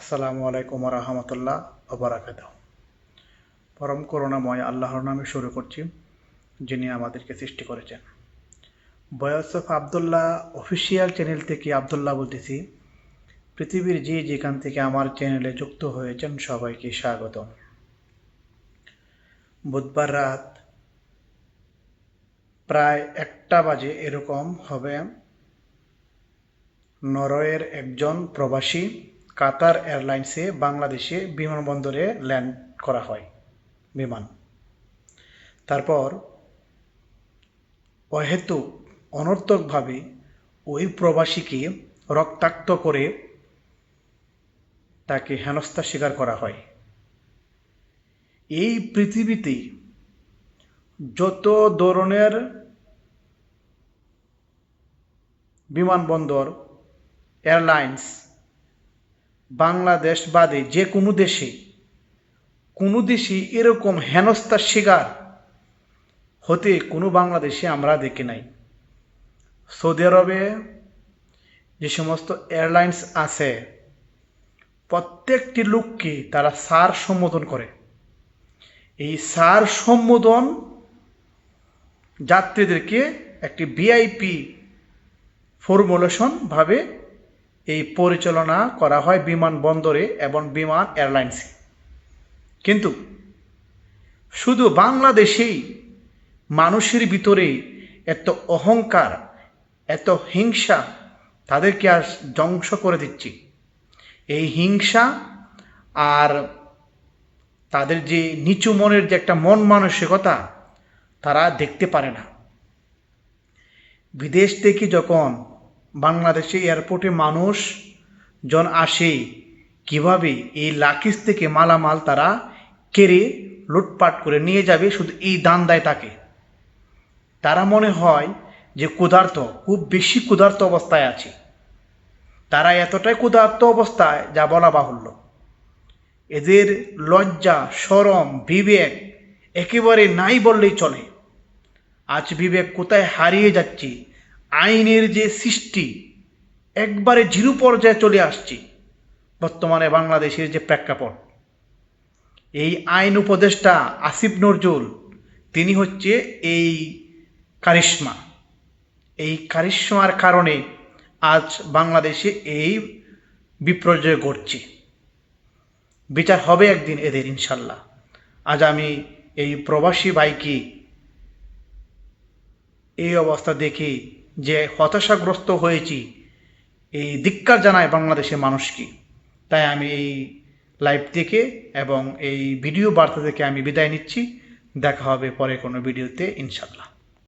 আসসালামু আলাইকুম রহমতুল্লাহ ওবরাকাত পরম করুণাময় আল্লাহর নামে শুরু করছি, যিনি আমাদেরকে সৃষ্টি করেছেন। বয়স অফ আবদুল্লাহ অফিসিয়াল চ্যানেল থেকে আবদুল্লাহ বলতেছি। পৃথিবীর যে যেখান থেকে আমার চ্যানেলে যুক্ত হয়েছেন, সবাইকে স্বাগতম। বুধবার রাত প্রায় একটা বাজে এরকম হবে। নরওয়ের একজন প্রবাসী কাতার এয়ারলাইন্সে বাংলাদেশে বিমানবন্দরে ল্যান্ড করা হয়, বিমান। তারপর অহেতুক অনর্থকভাবে ওই প্রবাসীকে রক্তাক্ত করে তাকে হেনস্থা স্বীকার করা হয়। এই পৃথিবীতে যত ধরনের বিমানবন্দর, এয়ারলাইন্স বাংলাদেশ বাদে যে কোনো দেশে কোনো দেশে এরকম হেনস্থার শিকার হতে কোনো বাংলাদেশে আমরা দেখি নাই। সৌদি আরবে যে সমস্ত এয়ারলাইন্স আছে, প্রত্যেকটি লোককে তারা সার সম্বোধন করে। এই সার সম্বোধন যাত্রীদেরকে একটি ভিআইপি ফর্মুলেশন ভাবে এই পরিচালনা করা হয় বিমানবন্দরে এবং বিমান এয়ারলাইন্সে। কিন্তু শুধু বাংলাদেশেই মানুষের ভিতরে এত অহংকার, এত হিংসা তাদেরকে আর ধ্বংস করে দিচ্ছি। এই হিংসা আর তাদের যে নিচু মনের যে একটা মন মানসিকতা, তারা দেখতে পারে না। বিদেশ থেকে যখন বাংলাদেশে এয়ারপোর্টে মানুষ জন আসে। কীভাবে এই লাকিস থেকে মালামাল তারা কেড়ে লুটপাট করে নিয়ে যাবে? শুধু এই দান দেয় তাকে। তারা মনে হয় যে ক্ষুধার্ত, খুব বেশি ক্ষুধার্ত অবস্থায় আছে। তারা এতটাই ক্ষুধার্ত অবস্থায় যা বলা বাহুল্য। এদের লজ্জা, সরম, বিবেক একেবারে নাই বললেই চলে। আজ বিবেক কোথায় হারিয়ে যাচ্ছে? আইনের যে সৃষ্টি, একবারে জিরো পর্যায়ে চলে আসছি বর্তমানে বাংলাদেশের যে প্রেক্ষাপট। এই আইন উপদেষ্টা আসিফ নজরুল, তিনি হচ্ছে এই কারিশ্মা। এই কারিশ্মার কারণে আজ বাংলাদেশে এই বিপর্যয় ঘটছে। বিচার হবে একদিন এদের, ইনশাল্লাহ। আজ আমি এই প্রবাসী ভাইকে এই অবস্থা দেখে যে হতাশাগ্রস্ত হয়েছি, এই ধিক্কার জানায় বাংলাদেশের মানুষকে। তাই আমি এই লাইভ থেকে এবং এই ভিডিও বার্তা থেকে আমি বিদায় নিচ্ছি। দেখা হবে পরে কোনো ভিডিওতে ইনশাল্লাহ